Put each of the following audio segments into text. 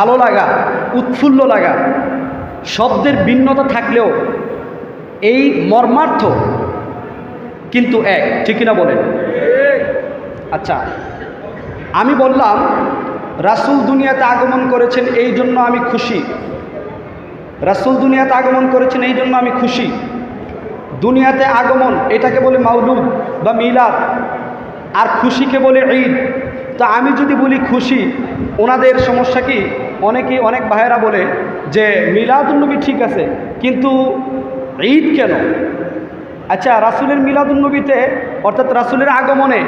ভালো লাগা, উৎফুল্ল লাগা। শব্দের ভিন্নতা থাকলেও এই মর্মার্থ কিন্তু এক, ঠিক কিনা বলেন? আচ্ছা আমি বললাম, রাসূল দুনিয়াতে আগমন করেছেন এই জন্য আমি খুশি। রাসূল দুনিয়াতে আগমন করেছেন এই জন্য আমি খুশি। দুনিয়াতে আগমন, এটাকে বলে মাউলুদ বা মিলাদ, আর খুশিকে বলে ঈদ। তো আমি যদি বলি খুশি, ওনাদের সমস্যা কি? অনেকেই অনেক ভাইয়েরা বলে যে মিলাদুন্নবী ঠিক আছে, কিন্তু ঈদ কেন? আচ্ছা রাসুলের মিলাদুন্নবীতে অর্থাৎ রাসুলের আগমনে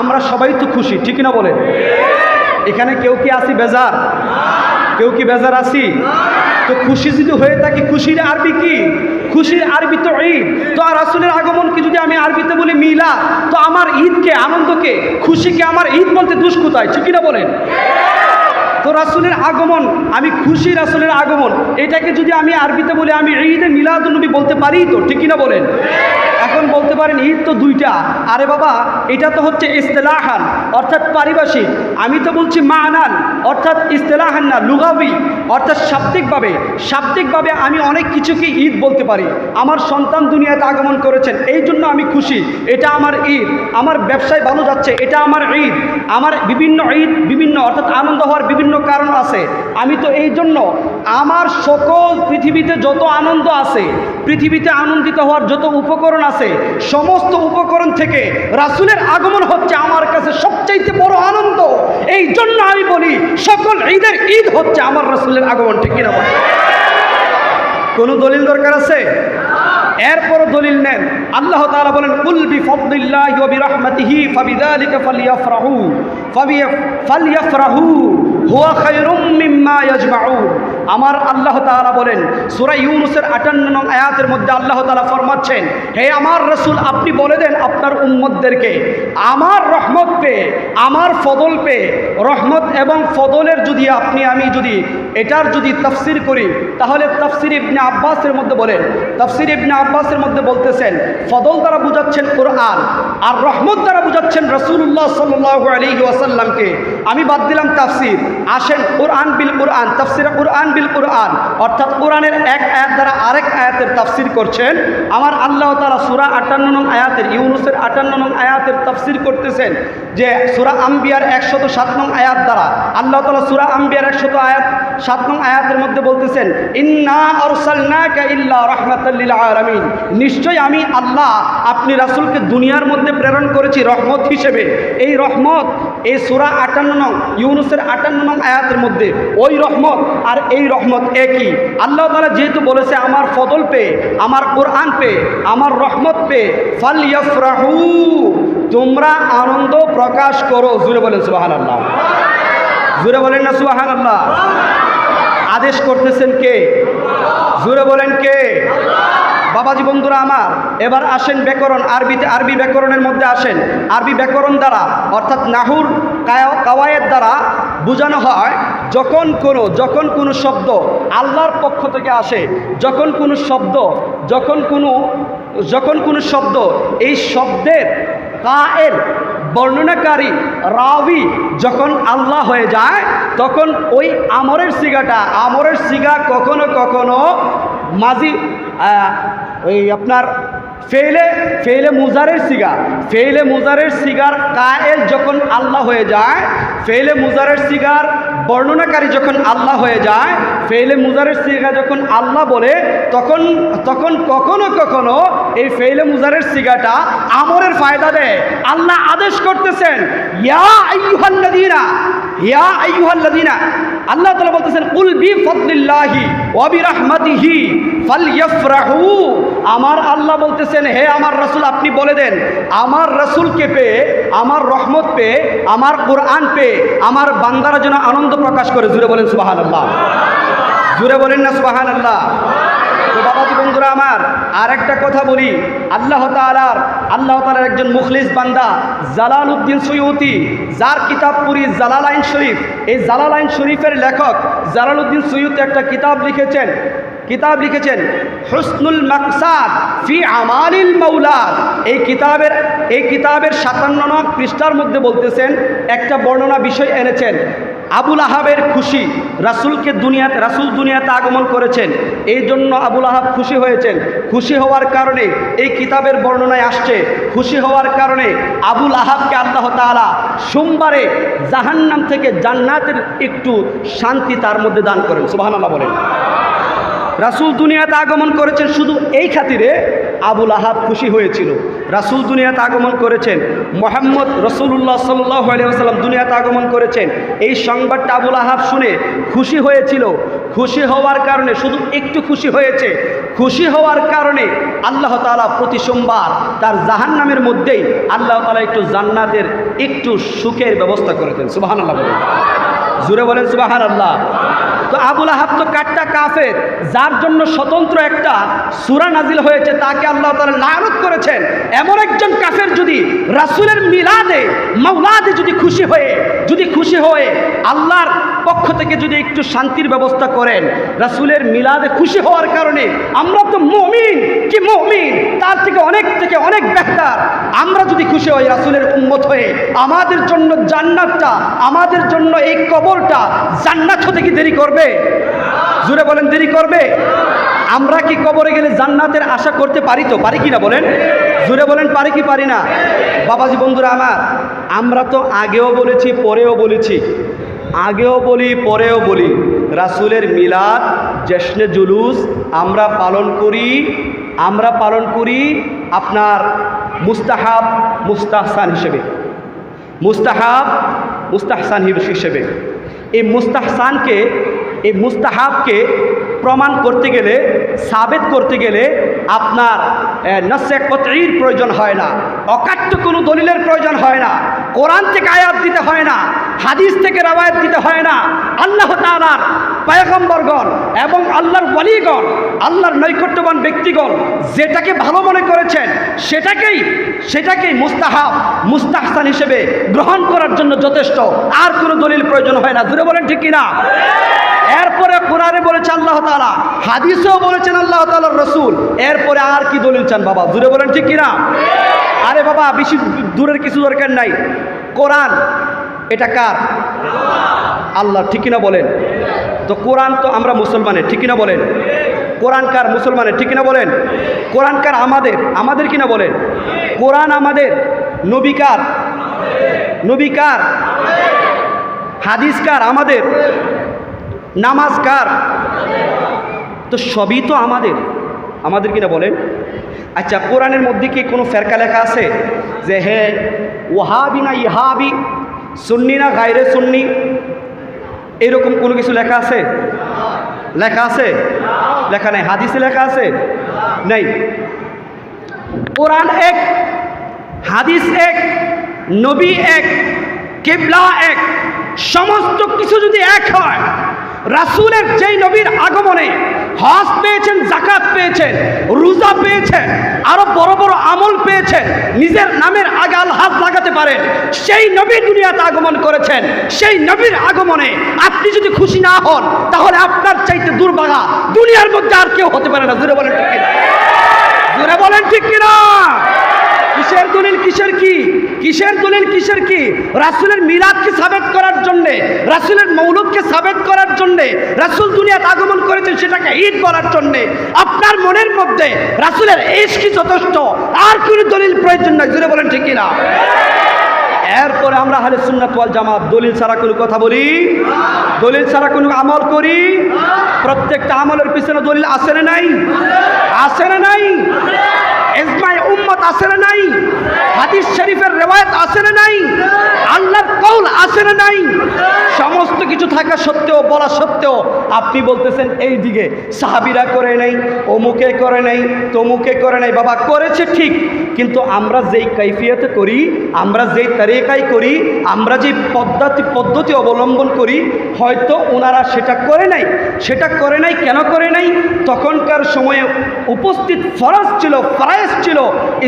আমরা সবাই তো খুশি, ঠিক না বলেন? এখানে কেউ কি আসি বেজার? কেউ কি বেজার আসি তো খুশি যদি হয়ে থাকে, খুশির আরবি কি? খুশির আরবি তো ঈদ। তো আর রাসুলের আগমনকে যদি আমি আরবিতে বলি মিলা তো আমার ঈদকে, আনন্দকে, খুশিকে আমার ঈদ বলতে দুষ কোথায় ঠিক না বলেন? তো রাসুলের আগমন, আমি খুশি রাসুলের আগমন। এটাকে যদি আমি আরবিতে বলি, আমি ঈদে মিলাদুলনবী বলতে পারি তো, ঠিক না বলেন? এখন বলতে পারেন ঈদ তো দুইটা। আরে বাবা, এটা তো হচ্ছে ইস্তেলাহান, অর্থাৎ পারিভাষিক। আমি তো বলছি মা মানান, অর্থাৎ ইস্তেলাহান না, লুগাবি। অর্থাৎ শাব্দিকভাবে শাব্দিকভাবে আমি অনেক কিছুকে ঈদ বলতে পারি। আমার সন্তান দুনিয়াতে আগমন করেছেন, এই জন্য আমি খুশি। এটা আমার ঈদ, আমার ব্যবসায় ভালো যাচ্ছে, এটা আমার ঈদ। আমার বিভিন্ন ঈদ, বিভিন্ন, অর্থাৎ আনন্দ হওয়ার বিভিন্ন কারণ আছে। আমি তো এই জন্য আমার সকল পৃথিবীতে যত আনন্দ আছে, পৃথিবীতে আনন্দিত হওয়ার যত উপকরণ আছে, সমস্ত উপকরণ থেকে রাসুলের আগমন হচ্ছে আমার কাছে সবচাইতে বড় আনন্দ। এই জন্য আমি বলি, সকল ঈদের ঈদ হচ্ছে আমার রাসুলের আগমন, ঠিক কিনা? কোনো দলিল দরকার আছে? এরপরও দলিল নেন। আল্লাহ তাআলা বলেন, কুল বিফদলিল্লাহি ওয়া বিরহমাতিহি ফাবিযালিকা ফালইফরাহু আমার আল্লাহ তাআলা বলেন, সূরা ইউনূসের 58 নং আয়াতের মধ্যে আল্লাহ তাআলা ফরমাচ্ছেন, হে আমার রসুল, আপনি বলে দেন আপনার উম্মতদেরকে, আমার রহমত পেয়ে আমার ফদল পেয়ে রহমত এবং ফদলের যদি আপনি, আমি যদি এটার যদি তাফসির করি, তাহলে তাফসির ইবনে আব্বাসের মধ্যে বলেন, তাফসির ইবনে আব্বাসের মধ্যে বলতেছেন, ফদল দ্বারা বুঝাচ্ছেন কোরআন, আর রহমত দ্বারা বুঝাচ্ছেন রসুল্লাহ সাল্লাহ আলী ওয়াসাল্লামকে আমি বাদ দিলাম তাফসির। আসেন কোরআন বিল কোরআন, তাফসির কোরআন বিল কোরআন। অর্থাৎ কোরআনের এক আয়াত দ্বারা আরেক আয়াতের তাফসির করছেন। আমার আল্লাহ তালা সুরা আটান্ন নং আয়াতের, ইউনুসের আটান্ন নং আয়াতের তাফসির করতেছেন যে সুরা আম্বিয়ার একশত সাত নং আয়াত দ্বারা। আল্লাহ তালা সুরা আম্বিয়ার একশত আয়াত, সাত নং আয়াতের মধ্যে বলতেছেন, ইন্না আরসালনাকা ইল্লা রাহমাতাল্লিল নিশ্চয় আমি আল্লাহ, আপনি রাসুলকে দুনিয়ার মধ্যে প্রেরণ করেছি রহমত হিসেবে। এই রহমত এই সুরা 58 নং, ইউনুসের 58 নং আয়াতের মধ্যে ওই রহমত আর এই রহমত একই। আল্লাহ তাআলা যেহেতু বলেছে, আমার ফদল পে, আমার কোরআন পে, আমার রহমত পে ফালইফরাহু তোমরা আনন্দ প্রকাশ করো। জুড়ে বলেন সুবাহান আল্লাহ জুড়ে বলেন না সুবাহান আল্লাহ আদেশ করতেছেন কে? জুড়ে বলেন কে? বাবাজি বন্ধুরা আমার, এবার আসেন ব্যাকরণ আরবিতে আরবি ব্যাকরণের মধ্যে আসেন। আরবি ব্যাকরণ দ্বারা, অর্থাৎ নাহুর কাওয়ায়ের দ্বারা বোঝানো হয়, যখন কোনো যখন কোনো শব্দ আল্লাহর পক্ষ থেকে আসে, যখন কোনো শব্দ, যখন কোনো যখন কোনো শব্দ, এই শব্দের কায়ের বর্ণনাকারী রাবি যখন আল্লাহ হয়ে যায়, তখন ওই আমরের সিগাটা, আমরের সিগা কখনো কখনো আহ, ওই আপনার ফেলে ফেইলে মুজারের সিগা ফেইলে মুজারের সিগার কায়েল যখন আল্লাহ হয়ে যায় ফেইলে মুজারের সিগার বর্ণনাকারী যখন আল্লাহ হয়ে যায় ফেইলে মুজারের সিগা যখন আল্লাহ বলে তখন তখন কখনো কখনো এই ফেইলে মুজারের সিগাটা আমরের ফায়দা দেয়। আল্লাহ আদেশ করতেছেন ইয়া আইয়ুহাল্লাযীনা ইয়া আইয়ুহাল্লাযীনা আল্লাহ তাআলা বলতেছেন, কুল বি ফদলিল্লাহি ওয়া বিরহমাতিহি ফালইফরাহু আমার আল্লাহ বলতেছেন, হে আমার রাসূল, আপনি বলে দেন, আমার রাসূলকে পেয়ে, আমার রহমত পেয়ে, আমার কোরআন পেয়ে, আমার বান্দারা যেন আনন্দ প্রকাশ করে। জুড়ে বলেন, সুবহানাল্লাহ। জুড়ে বলেন না, সুবহানাল্লাহ। তো বাবাজি বন্ধুরা আমার আর একটা কথা বলি, আল্লাহ তালার আল্লাহ তালার একজন মুখলিস বান্দা জালাল উদ্দিন সৈয়তি, যার কিতাব পুরী জালাল আইন শরীফ, এই জালাল আইন শরীফের লেখক জালাল উদ্দিন সৈয়দ একটা কিতাব লিখেছেন। কিতাব লিখেছেন, হুসনুল মাকসাদ ফি আমালিল মৌলাদ এই কিতাবের এই কিতাবের সাতান্ন নং পৃষ্ঠার মধ্যে বলতেছেন, একটা বর্ণনা বিষয় এনেছেন আবুল আহাবের খুশি রাসুলকে দুনিয়াতে, রাসুল দুনিয়াতে আগমন করেছেন। এই জন্য আবুল আহাব খুশি হয়েছেন। খুশি হওয়ার কারণে এই কিতাবের বর্ণনায় আসছে, খুশি হওয়ার কারণে আবুল আহাবকে আল্লাহ তাআলা সোমবারে জাহান্নাম থেকে জান্নাতের একটু শান্তি তার মধ্যে দান করেন। সুবহানাল্লাহ বলেন। রাসুল দুনিয়াতে আগমন করেছেন শুধু এই খাতিরে আবুল আহাব খুশি হয়েছিল। রাসুল দুনিয়াতে আগমন করেছেন। মোহাম্মদ রসুল্লাহ সাল্লাহ আলিয়াল্লাম দুনিয়াতে আগমন করেছেন। এই সংবাদটা আবুল আহাব শুনে খুশি হয়েছিল। খুশি হওয়ার কারণে শুধু একটু খুশি হয়েছে। খুশি হওয়ার কারণে আল্লাহ তালা প্রতি সোমবার তার জাহান্নামের মধ্যেই আল্লাহ তালা একটু জান্নাতের একটু সুখের ব্যবস্থা করেছেন সুবাহান আল্লাহ বলেন। জুড়ে বলেন সুবাহান আল্লাহ তো আবুল আহাব তো কাটটা কাফের, যার জন্য স্বতন্ত্র একটা সুরা নাজিল হয়েছে, তাকে আল্লাহ তালা লায়নত করেছেন। এমন একজন কাফের যদি রাসুলের মিলাদে, মাওলাদে যদি খুশি হয়ে, যদি খুশি হয়ে আল্লাহর পক্ষ থেকে যদি একটু শান্তির ব্যবস্থা করেন, রাসুলের মিলাদে খুশি হওয়ার কারণে আমরা তো মমিন, কি মমিন? তার থেকে অনেক থেকে অনেক বেহতার। আমরা যদি খুশি হই রাসুলের উন্মত হয়ে, আমাদের জন্য জান্নাতটা, আমাদের জন্য এই কবরটা জান্নাত হতে কি দেরি করবে? জুড়ে বলেন, দেরি করবে? আমরা কি কবরে গেলে জান্নাতের আশা করতে পারি তো? পারি কি না বলেন? জুড়ে বলেন, পারি কি পারি না? বাবাজি বন্ধুরা আমার, আমরা তো আগেও বলেছি, পরেও বলেছি। আগেও বলি, পরেও বলি, রাসুলের মিলাদ, জশ্নে জুলুস, আমরা পালন করি, আমরা পালন করি আপনার মুস্তাহাব, মুস্তাহসান হিসেবে। মুস্তাহাব, মুস্তাহসান হিসেবে। এই মুস্তাহসানকে, এই মুস্তাহাবকে প্রমাণ করতে গেলে, সাবেত করতে গেলে আপনার নসে কতরির প্রয়োজন হয় না, অকাট্য কোনো দলিলের প্রয়োজন হয় না, কোরআন থেকে আয়াত দিতে হয় না হাদিস থেকে রাবায়াত দিতে হয় না। আল্লাহ তালার পায়গম্বরগণ এবং আল্লাহর ওয়ালিগণ আল্লাহর নৈকট্যবান ব্যক্তিগণ যেটাকে ভালো মনে করেছেন, সেটাকেই সেটাকেই মুস্তাহাব, মুস্তাহসান হিসেবে গ্রহণ করার জন্য যথেষ্ট। আর কোনো দলিল প্রয়োজন হয় না। দূরে বলেন ঠিক কিনা? এরপরে কোরআনে বলেছে আল্লাহ তালা হাদিসেও বলেছেন আল্লাহ তালার রসুল। এরপরে আর কি দলিল চান বাবা? দূরে বলেন ঠিক কিনা? আরে বাবা, বেশি দূরের কিছু দরকার নাই। কোরআন এটা কার? আল্লাহ, ঠিক কিনা বলেন? তো কোরআন তো আমরা মুসলমানের, ঠিক কিনা বলেন? কোরআন কার মুসলমানের, ঠিক কিনা বলেন? কোরআন কার আমাদের আমাদের কিনা বলেন? কোরআন আমাদের নবিকার নবিকার হাদিস কার আমাদের? নামাজ কার? তো সবই তো আমাদের আমাদের কিনা বলেন? আচ্ছা কোরআনের মধ্যে কি কোনো ফেরকা লেখা আছে? যে হে ওহাবি না ইহাবি সুন্নি না গাইরে সুন্নি? এরকম কোনো কিছু লেখা আছে? লেখা আছে? লেখা নেই। হাদিসে লেখা আছে? নেই। কোরআন এক, হাদিস এক, নবী এক, কেবলা এক, সমস্ত কিছু যদি এক হয় রাসুলের যেই নবীর আগমনে হজ পেয়েছেন জাকাত পেয়েছেন, রোজা পেয়েছেন, আরও বড় বড় আমল পেয়েছেন, নিজের নামের আগে আল হাত লাগাতে পারেন, সেই নবী দুনিয়াতে আগমন করেছেন, সেই নবীর আগমনে আপনি যদি খুশি না হন, তাহলে আপনার চাইতে দুর্ভাগা দুনিয়ার মধ্যে আর কেউ হতে পারে না। জুড়ে বলেন ঠিক কিনা? জুড়ে বলেন ঠিক কিনা? কিসের দলিল, কিসের কি? কিসের দলিল, কিসের কি? রাসুলের মিলাদকে সাবেত করার জন্যে, রাসুলের মৌলুদকে সাবেত করার জন্যে, রাসুল দুনিয়াতে আগমন করেছেন সেটাকে ঈদ করার জন্যে। আপনার মনের মধ্যে রাসুলের ইস্কি যথেষ্ট, আর কোনো দলিল প্রয়োজন নয় জুড়ে বলেন ঠিক কিনা? এরপরে আমরা হালে সুন্নাত ওয়াল জামাত, দলিল ছাড়া কোনো কথা বলি? দলিল ছাড়া কোনো আমল করি? প্রত্যেকটা আমলের পিছনে দলিল আসে না নাই? আসে না নাই? উম্মত আছে না নাই? হাদিস শরীফের রেওয়ায়ত আছে না নাই? আল্লাহর কৌল আছে না নাই? সমস্ত কিছু থাকা সত্ত্বেও, বলা সত্ত্বেও আপনি বলতেছেন, এই দিকে সাহাবিরা করে নাই, অমুকে করে নাই, তমুকে করে নাই। বাবা, করেছে ঠিক, কিন্তু আমরা যেই কৈফিয়তে করি, আমরা যেই তারিকায় করি, আমরা যে পদ্ধতি পদ্ধতি অবলম্বন করি, হয়তো ওনারা সেটা করে নাই। সেটা করে নাই, কেন করে নাই? তখনকার সময়ে উপস্থিত ফরজ ছিল, ফরায়েজ ছিল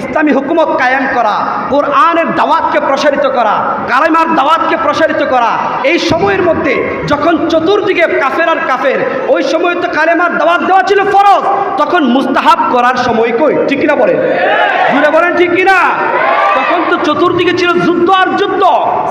ইসলামী হুকুমত কায়েম করা, কোরআনের দাওয়াতকে প্রসারিত করা, কালেমার দাওয়াতকে প্রসারিত করা, এই সময়ের মধ্যে যখন চতুর্দিকে কাফের আর কাফের, ওই সময় তো কালেমার দাওয়াত দেওয়া ছিল ফরজ, তখন মুস্তাহাব করার সময় কই? ঠিক কিনা বলেন? জুড়ে বলেন ঠিক কিনা? তখন তো চতুর্দিকে ছিল যুদ্ধ আর যুদ্ধ।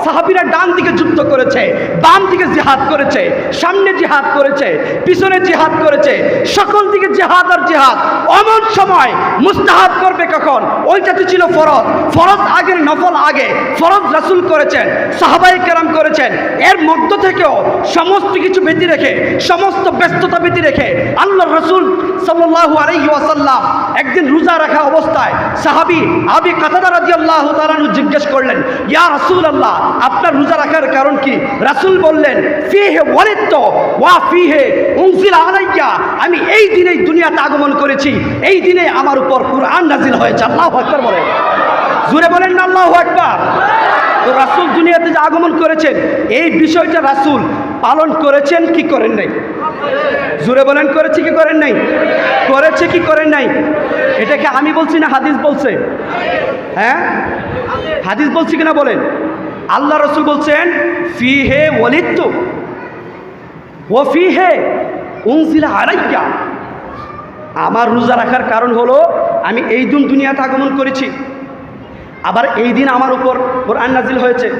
সাহাবিরা ডান দিকে যুদ্ধ করেছে, বাম দিকে জিহাদ করেছে, সামনে জিহাদ করেছে, পিছনে জিহাদ করেছে, সকল দিকে জিহাদ আর জিহাদ। অমন সময় মুস্তাহাব করবে কখন? ওইটা তো ছিল ফরজ। ফরজ আগের, নফল আগে। ফরজ রাসুল করেছেন সাহাবাই কেরাম করেছেন। এর মধ্য থেকেও সমস্ত কিছু ব্যতি রেখে, সমস্ত ব্যস্ততা ব্যতি রেখে আল্লাহ রসুল সাল্লাল্লাহু আলাইহি ওয়াসাল্লাম একদিন রোজা রাখা অবস্থায় সাহাবি আবি কাতাদা রাদিয়াল্লাহু তাআলাহু জিজ্ঞেস করলেন, ইয়া রাসূলুল্লাহ, আপনার রোজা রাখার কারণ কি? রাসূল বললেন, ফিহে ওয়ালিদতু ওয়া ফি হে উনজিলা আলাইয়া। আমি এই দিনেই দুনিয়াতে আগমন করেছি। এই দিনে আমার উপর কুরআন নাজিল হয়েছে। আল্লাহু আকবার বলেন জুড়ে বলেন আল্লাহু আকবার। তো রাসূল দুনিয়াতে যে আগমন করেছেন, এই বিষয়টা রাসূল পালন করেছেন কি করেন নাই? জুড়ে বলেন, করেছে কি করেন নাই? করেছে কি করেন নাই? এটাকে আমি বলছি না, হাদিস বলছে? হ্যাঁ? হাদিস বলছি কিনা বলেন? আল্লাহ রসুল বলছেন ফি হে ওলিত্য ও ফি হে উনজিলা আড়াইয়া আমার রোজা রাখার কারণ হলো আমি এই দিন দুনিয়াতে আগমন করেছি। আবার এই দিন আমার উপর কোরআন নাজিল হয়েছে।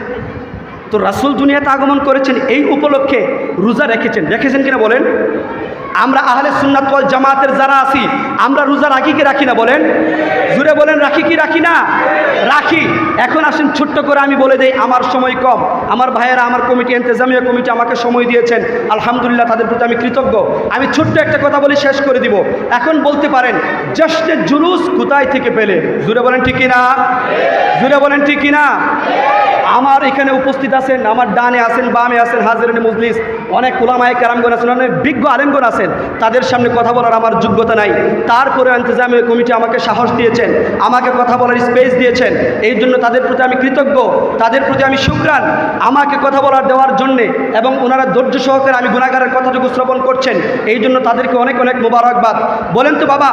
তো রাসুল দুনিয়াতে আগমন করেছেন, এই উপলক্ষে রোজা রেখেছেন। রেখেছেন কিনা বলেন? আমরা আহলে সুন্নাত জামাতের যারা আছি, আমরা রোজা রাখি কি রাখি না বলেন? জুড়ে বলেন, রাখি কি, রাখি না? রাখি। এখন আসেন ছোট্ট করে আমি বলে দেই, আমার সময় কম। আমার ভাইয়েরা, আমার কমিটি, এন্তেজামিয়া কমিটি আমাকে সময় দিয়েছেন। আলহামদুলিল্লাহ, তাদের প্রতি আমি কৃতজ্ঞ। আমি ছোট্ট একটা কথা বলে, শেষ করে দিব। এখন বলতে পারেন জাস্টের জুলুস কোথায় থেকে পেলে? জুড়ে বলেন, ঠিক কিনা? জুড়ে বলেন, ঠিক কিনা? আমার এখানে উপস্থিত আছেন, আমার ডানে আছেন, বামে আছেন, হাজিরানি মজলিস, অনেক ওলামায় কারামগণ আছেন, অনেক বিজ্ঞ আলেমগণ আছেন। তাদের সামনে কথা বলার আমার যোগ্যতা নাই। তারপরে ইন্তজামী কমিটি আমাকে সাহস দিয়েছেন, আমাকে কথা বলার স্পেস দিয়েছেন। এই জন্য তাদের প্রতি আমি কৃতজ্ঞ, তাদের প্রতি আমি সুক্রান আমাকে কথা বলার দেওয়ার জন্যে এবং ওনারা ধৈর্য সহকারে আমি গুণাগারের কথাটুকু শ্রবণ করছেন, এই জন্য তাদেরকে অনেক অনেক মোবারকবাদ। বলেন তো বাবা,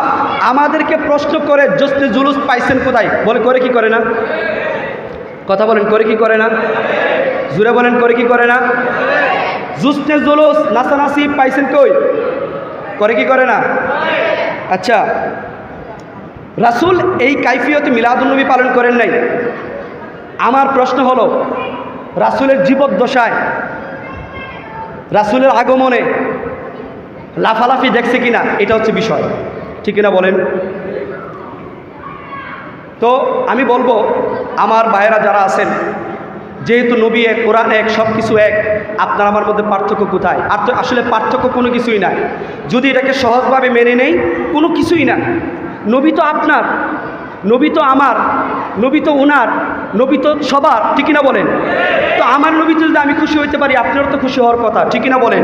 আমাদেরকে প্রশ্ন করে জস্তে জুলুস পাইছেন কোথায়? বলে, করে কি করে না? কথা বলেন, করে কি করে না? জুড়ে বলেন, করে কি করে না? জুস্তে জুলুস, নাসানাসি পাইছেন কই? করে কি করে না? আচ্ছা রাসুল এই কাইফিয়তে মিলাদুন্নবী পালন করেন নাই। আমার প্রশ্ন হলো, রাসুলের জীবদ্দশায়, রাসুলের আগমনে লাফালাফি দেখছে কিনা, এটা হচ্ছে বিষয়। ঠিক কিনা বলেন? তো আমি বলব, আমার ভাইয়েরা যারা আছেন, যেহেতু নবী এক, কোরআন এক সব কিছু এক, আপনার আমার মধ্যে পার্থক্য কোথায়? আর তো আসলে পার্থক্য কোনো কিছুই নাই যদি এটাকে সহজভাবে মেনে নেই, কোনো কিছুই না। নবী তো আপনার, নবী তো আমার, নবী তো ওনার নবী তো সবার, ঠিক না বলেন? তো আমার নবীতে যদি আমি খুশি হইতে পারি, আপনারও তো খুশি হওয়ার কথা, ঠিক না বলেন?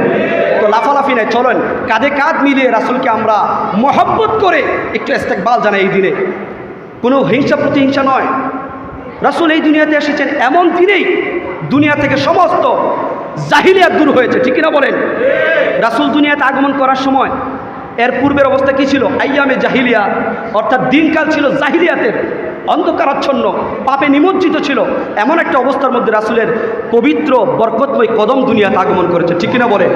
তো লাফালাফি নাই, চলেন, কাঁধে কাঁধ মিলিয়ে রাসুলকে আমরা মহব্বত করে একটু ইস্তেকবাল জানাই এই দিনে। কোনো হিংসা প্রতিহিংসা নয়। রাসুল এই দুনিয়াতে এসেছেন এমন দিনেই, দুনিয়া থেকে সমস্ত জাহিলিয়াত দূর হয়েছে, ঠিক না বলেন? রাসুল দুনিয়াতে আগমন করার সময় এর পূর্বের অবস্থা কী ছিল? আইয়ামে জাহিলিয়া, অর্থাৎ দিনকাল ছিল জাহিলিয়াতের। অন্ধকারাচ্ছন্ন, পাপে নিমজ্জিত ছিল। এমন একটা অবস্থার মধ্যে রাসুলের পবিত্র, বরকতময় কদম দুনিয়াতে আগমন করেছে। ঠিক কিনা বলে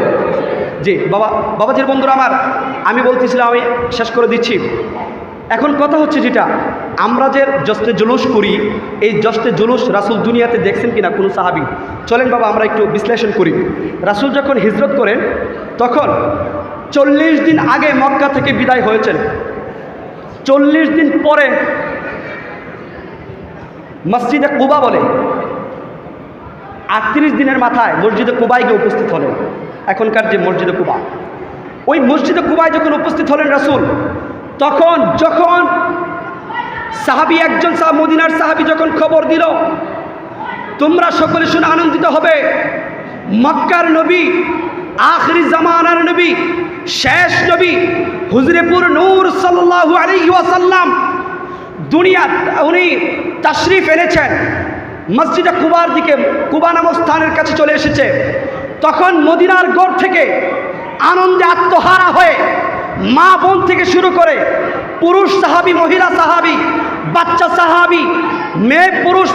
জি, বাবা, বাবাজির বন্ধুরা আমার, আমি বলতেছিলাম, আমি শেষ করে দিচ্ছি। এখন কথা হচ্ছে যেটা, আমরা যে জস্তে জুলুস করি, এই জস্তে জুলুস রাসুল দুনিয়াতে দেখছেন কিনা কোনো সাহাবি? চলেন বাবা, আমরা একটু বিশ্লেষণ করি। রাসুল যখন হিজরত করেন, তখন চল্লিশ দিন আগে মক্কা থেকে বিদায় হয়েছেন। চল্লিশ দিন পরে মসজিদে কুবা বলে। আটত্রিশ দিনের মাথায় মসজিদে কুবায় গিয়ে উপস্থিত হলেন। এখনকার যে মসজিদে কুবা। ওই মসজিদে কুবায় যখন উপস্থিত হলেন রাসুল, তখন যখন সাহাবি একজন সাহ মদিনার সাহাবি যখন খবর দিল, তোমরা সকলে শুনে আনন্দিত হবে, মক্কার নবী আখরি জামানার নবী, শেষ নবী, হুজরেপুর নূর সাল্লাল্লাহু আলাইহি ওয়াসাল্লাম দুনিয়া, উনি তাশরিফ এনেছেন। মসজিদে কুবার দিকে, কুবা নামক স্থানের কাছে চলে এসেছে। তখন মদিনার গড় থেকে আনন্দে আত্মহারা হয়ে মা বোন থেকে শুরু করে পুরুষ সাহাবি, মহিলা সাহাবি, বাচ্চা সাহাবি, মেয়ে পুরুষ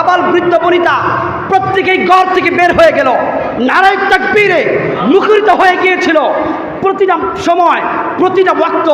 আবাল বৃদ্ধ বনিতা প্রত্যেকেই ঘর থেকে বের হয়ে গেল। নারায় তাকবীরে মুখরিত হয়ে গিয়েছিল। প্রতিটা সময়, প্রতিটা ওয়াক্ত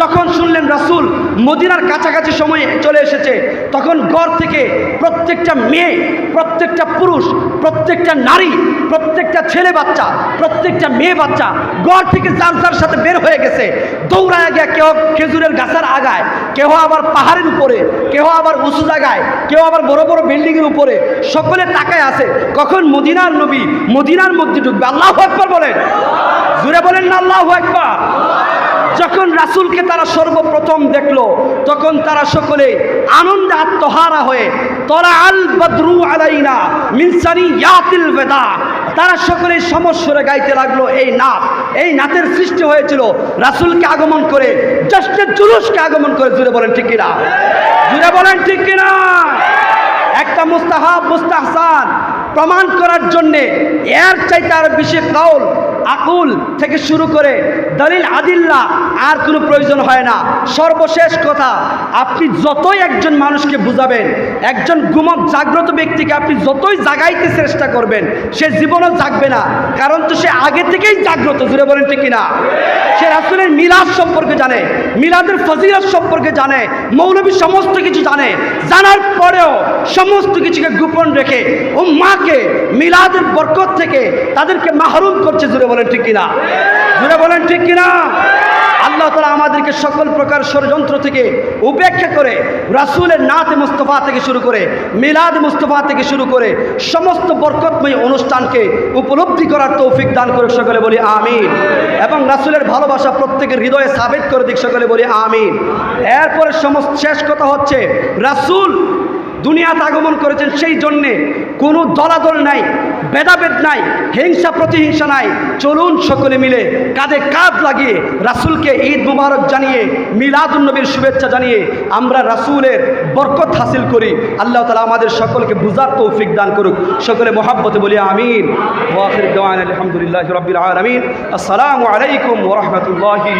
যখন শুনলেন রাসুল মদিনার কাছাকাছি সময়ে চলে এসেছে, তখন গড় থেকে প্রত্যেকটা মেয়ে, প্রত্যেকটা পুরুষ, প্রত্যেকটা নারী, প্রত্যেকটা ছেলে বাচ্চা, প্রত্যেকটা মেয়ে বাচ্চা গড় থেকে যার যার সাথে বের হয়ে গেছে, দৌড়ায় গিয়ে কেউ খেজুরের গাছের আগায়, কেউ আবার পাহাড়ের উপরে, কেউ আবার উঁচু জায়গায়, কেউ আবার বড় বড় বিল্ডিংয়ের উপরে, সকলে তাকায় আছে। কখন মদিনার নবী মদিনার মধ্যে ঢুকবে? আল্লাহ একবার বলেন। জুড়ে বলেন না, আল্লাহ একবার যখন রাসূলকে তারা সর্বপ্রথম দেখল, তখন তারা সকলে আনন্দে আত্মহারা হয়ে তরা আল বদরু আলাইনা মিনসানি ইয়াতিল বেদা। তারা সকলে সমস্বরে গাইতে লাগল, এই নাত, এই নাতের সৃষ্টি হয়েছিল রাসুলকে আগমন করে জশ্নের জুলুসকে আগমন করে। জুড়ে বলেন, ঠিক কিনা? জুড়ে বলেন, ঠিক কিনা? একটা মুস্তাহাব, মুস্তাহসান প্রমাণ করার জন্যে এর চাইতে আর বেশি কাউল আকুল থেকে শুরু করে দলিল আদিল্লা আর কোনো প্রয়োজন হয় না। সর্বশেষ কথা, আপনি যতই একজন মানুষকে বুঝাবেন, একজন গুমক জাগ্রত ব্যক্তিকে আপনি যতই জাগাইতে চেষ্টা করবেন, সে জীবনও জাগবে না। কারণ তো সে আগে থেকেই জাগ্রত জুড়ে বলেন ঠিক কিনা? সে রাসুলের মিলাদ সম্পর্কে জানে, মিলাদের ফজিলত সম্পর্কে জানে, মৌলবী সমস্ত কিছু জানে। জানার পরেও সমস্ত কিছুকে গোপন রেখে ও মাকে মিলাদের বরকত থেকে তাদেরকে মাহরুম করছে জুড়ে বলেন ঠিক কিনা? জুড়ে বলেন ঠিক কিনা? আল্লাহ তালা আমাদেরকে সকল প্রকার ষড়যন্ত্র থেকে উপেক্ষা করে রাসুলের নাতে মুস্তফা থেকে শুরু করে মিলাদ মুস্তফা থেকে শুরু করে সমস্ত বরকতময় অনুষ্ঠানকে উপলব্ধি করার তৌফিক দান করে সকলে বলি আমিন। এবং রাসুলের ভালোবাসা প্রত্যেকের হৃদয়ে সাবেত করে দিক সকলে বলি আমিন। এরপরে সমস্ত শেষ কথা হচ্ছে, রাসুল দুনিয়াতে আগমন করেছেন সেই জন্যে কোনো দলাদল নাই। ভেদাভেদ নাই, হিংসা প্রতিহিংসা নাই। চলুন সকলে মিলে কাঁধে কাঁধ লাগিয়ে রাসূলকে ঈদ মুবারক জানিয়ে মিলাদুন্নবীর শুভেচ্ছা জানিয়ে আমরা রাসূলের বরকত হাসিল করি। আল্লাহ তালা আমাদের সকলকে বুঝার তৌফিক দান করুক। সকলে মোহাব্বতে বলি আমিন। আলহামদুলিল্লাহ রবিল আলমিন। আসসালামু আলাইকুম ওরহমতুল্লাহি